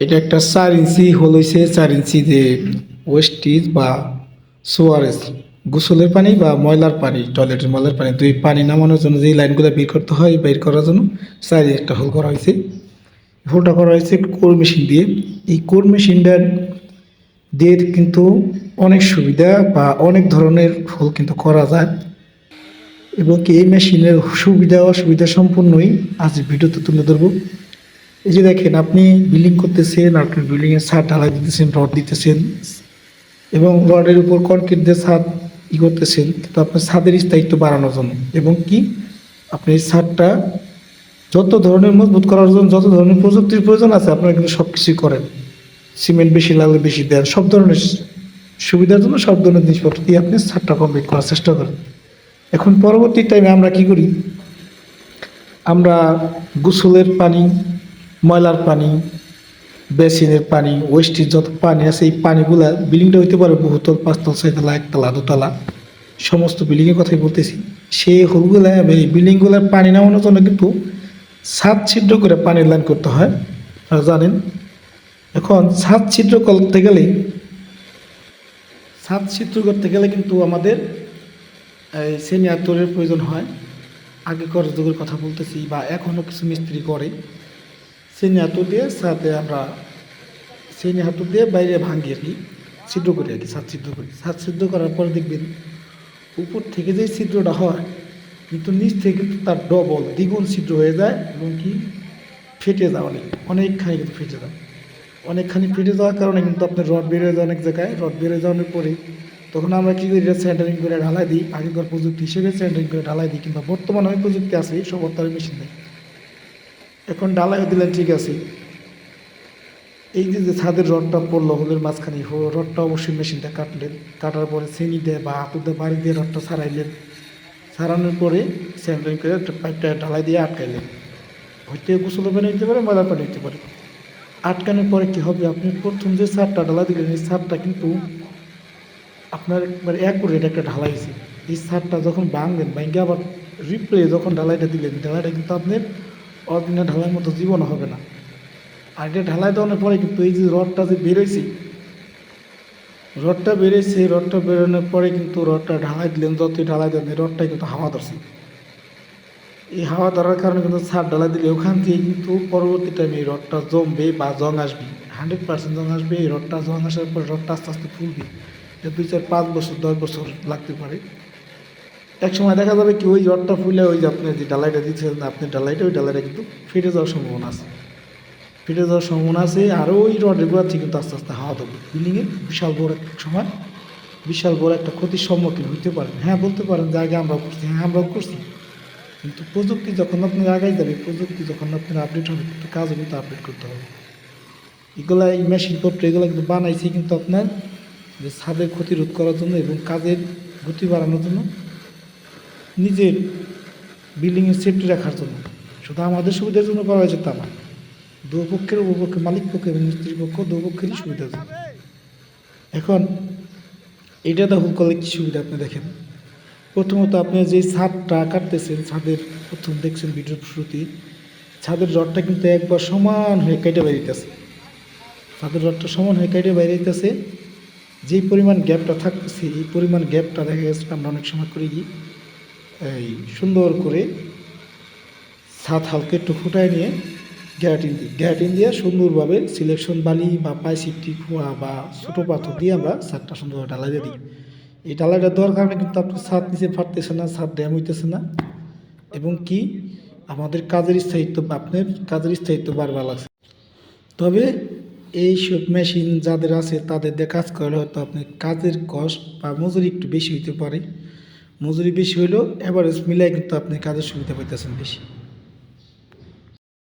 এটা একটা চার ইঞ্চি হোল হয়েছে চার ইঞ্চি যে ওয়েস্টিজ বা সোয়ারেজ গোসলের পানি বা ময়লার পানি টয়লেটের ময়লার পানি, দুই পানি নামানোর জন্য যে লাইনগুলো বের করতে হয়, বের করার জন্য চার একটা হোল করা হয়েছে হোলটা করা হয়েছে কোর মেশিন দিয়ে। এই কোর মেশিনটার দিয়ে কিন্তু অনেক সুবিধা বা অনেক ধরনের হোল কিন্তু করা যায়। এবং কি এই মেশিনের সুবিধা অসুবিধা সম্পূর্ণই আজ ভিডিওতে তুলে ধরবো। এই যে দেখেন, আপনি বিল্ডিং করতেছেন, আপনি বিল্ডিংয়ের ছাদ ঢালাই দিতেছেন, রড দিতেছেন এবং রডের উপর কনক্রিট দিয়ে ছাদ ই করতেছেন, কিন্তু আপনার ছাদের স্থায়িত্ব বাড়ানোর জন্য। এবং কি? আপনি এই ছাদটা যত ধরনের মজবুত করার জন্য, যত ধরনের প্রযুক্তির প্রয়োজন আছে, আপনারা কিন্তু সব কিছুই করেন। সিমেন্ট বেশি লাগলে বেশি দেন, সব ধরনের সুবিধার জন্য সব ধরনের জিনিসপত্র দিয়ে আপনি ছাদটা কমপ্লিট করার চেষ্টা করেন। এখন পরবর্তী টাইমে আমরা কি করি? আমরা গোসলের পানি ময়লার পানি, বেসিনের পানি ওয়েস্টের যত পানি আছে, এই পানিগুলা বিল্ডিংটা হইতে পারে বহুতল, পাঁচতল, ছয়তলা, একতলা, দোতলা, সমস্ত বিল্ডিংয়ের কথাই বলতেছি। সেই হোলগুলা, এই বিল্ডিংগুলার পানি নামানোর জন্য কিন্তু ছাদ ছিদ্র করে পানির লাইন করতে হয়। আপনারা জানেন? এখন ছাদ ছিদ্র করতে গেলে, ছাদ ছিদ্র করতে গেলে কিন্তু আমাদের, এই সেমি আতরের প্রয়োজন হয়। আগেকার যুগের কথা বলতেছি বা এখনও কিছু মিস্ত্রি করে। সেনি হাতুর দিয়ে সাথে আমরা সেনি হাতুর দিয়ে বাইরে ভাঙি আর কি ছিদ্র করি আর কি ছাদ ছিদ্র করি ছাদ ছিদ্র করার পরে দেখবেন উপর থেকে যে ছিদ্রটা হয়, কিন্তু নিচ থেকে কিন্তু তার ডবল দ্বিগুণ ছিদ্র হয়ে যায় এবং কি ফেটে যায় অনেক, অনেকখানি কিন্তু ফেটে যায়। অনেকখানি ফেটে যাওয়ার কারণে কিন্তু আপনার রড বেড়ে যায় অনেক জায়গায়। রড বেড়ে যাওয়ার পরে তখন আমরা কী করি, এটা স্যান্ডারিং করে ঢালাই দিই। আগেকার প্রযুক্তি হিসেবে সেন্টারিং করে ঢালাই দিই, কিংবা বর্তমানে অনেক প্রযুক্তি আছে সব অত্যারে মেশিন নেই এখন ডালাই দিলেন, ঠিক আছে। এই যে যে ছাদের রডটা পড়ল, হোলের মাঝখানে রডটা অবশ্যই মেশিনটা কাটলেন। কাটার পরে চেনি দিয়ে বা হাতুর দিয়ে, বাড়ি দিয়ে রডটা ছাড়াইলেন ছাড়ানোর পরে স্যান্ডারিং করে একটা পাইপটা ঢালাই দিয়ে আটকাইলেন। হইতে গোসলের পানি হইতে পারে ময়লার পানি হইতে পারে। আটকানোর পরে কী হবে? আপনি প্রথম যে সারটা ঢালাই দিলেন, এই সারটা কিন্তু আপনার মানে এক অ্যাকুরেট একটা ঢালাই হয়েছে। এই সারটা যখন ভাঙলেন ভাঙে আবার রিপ্লে যখন ঢালাইটা দিলেন ঢালাইটা কিন্তু আপনার অরিজিনাল ঢালাইয়ের মতো জীবন হবে না। আর এটা ঢালাই দেওয়ানোর পরে কিন্তু এই যে রডটা যে বেরোইছে, রডটা বেরোইছে, রডটা বেরোনোর পরে কিন্তু রডটা ঢালাই দিলেন, যতই ঢালাই দেন, এই রডটা কিন্তু হাওয়া ধরছে। এই হাওয়া ধরার কারণে কিন্তু ছাদ ঢালাই দিলে ওখান থেকে কিন্তু পরবর্তী টাইমে এই রডটা জমবে বা জং আসবে। হান্ড্রেড পার্সেন্ট জং আসবে, এই রডটা জং আসার পর রডটা আস্তে আস্তে ফুলবে। দুই চার পাঁচ বছর, দশ বছর লাগতে পারে। এক সময় দেখা যাবে কি ওই রডটা ফুলে ওই যে আপনি যে ডালাইটা দিচ্ছেন, আপনি ডালাইটা ওই ডালাইটা কিন্তু ফেটে যাওয়ার সম্ভাবনা আছে। ফেটে যাওয়ার সম্ভাবনা আছে, আর ওই রডের থেকে কিন্তু আস্তে আস্তে হাওয়া দেবে বিল্ডিংয়ে বিশাল বড় এক সময়, বিশাল বড় একটা ক্ষতির সম্মুখীন হইতে পারেন। হ্যাঁ বলতে পারেন যে আগে আমরাও করছি হ্যাঁ আমরাও করছি। কিন্তু প্রযুক্তি যখন আপনি আগাই যাবে, প্রযুক্তি যখন আপনার আপডেট হবে, কিন্তু কাজও কিন্তু আপডেট করতে হবে। এগুলো এই মেশিনপত্র এগুলো কিন্তু বানাইছি কিন্তু আপনার যে ছাদের ক্ষতি রোধ করার জন্য এবং কাজের গতি বাড়ানোর জন্য নিজের বিল্ডিংয়ের সেফটি রাখার জন্য। শুধু আমাদের সুবিধার জন্য করা হয়েছে তা না, দুপক্ষের উপপক্ষে মালিক পক্ষ এবং মিস্ত্রি পক্ষ দুপক্ষেরই সুবিধার জন্য। এখন এটা দেখুন করলে কী সুবিধা, আপনি দেখেন। প্রথমত আপনি যে ছাদটা কাটতেছেন, ছাদের প্রথম দেখছেন ভিডিওর শুরুতে ছাদের রডটা কিন্তু একবার সমান হয়ে কেটে বেরিয়েছে। ছাদের রডটা সমান হয়ে কেটে বেরিয়েছে, যেই পরিমাণ গ্যাপটা থাকতেছে, এই পরিমাণ গ্যাপটা দেখা গেছে আমরা অনেক সময় করি কি এই সুন্দর করে ছাদ হালকা একটু ফুটায় নিয়ে গ্যারাটিন দিই। গ্যারাটিন দিয়ে সুন্দরভাবে সিলেকশন বালি বা পাইসিপটি খোয়া বা ছোটো পাথর দিয়ে আমরা ছাদটা সুন্দরভাবে দিয়ে দিই। এই ঢালাইটা দেওয়ার কারণে কিন্তু আপনার ছাদ নিচে ফাটতেছে না, ছাদ ড্যাম হইতেছে না। এবং কি আমাদের কাজের স্থায়িত্ব, আপনার কাজের স্থায়িত্ব বারবার লাগছে তবে এই সব মেশিন যাদের আছে তাদের দিয়ে কাজ করলে হয়তো আপনি কাজের কষ্ট বা মজুরি একটু বেশি হইতে পারে। মজুরি বেশি হইলেও অ্যাভারেজ মিলাই কিন্তু আপনি কাজের সুবিধা পাইতেছেন বেশি।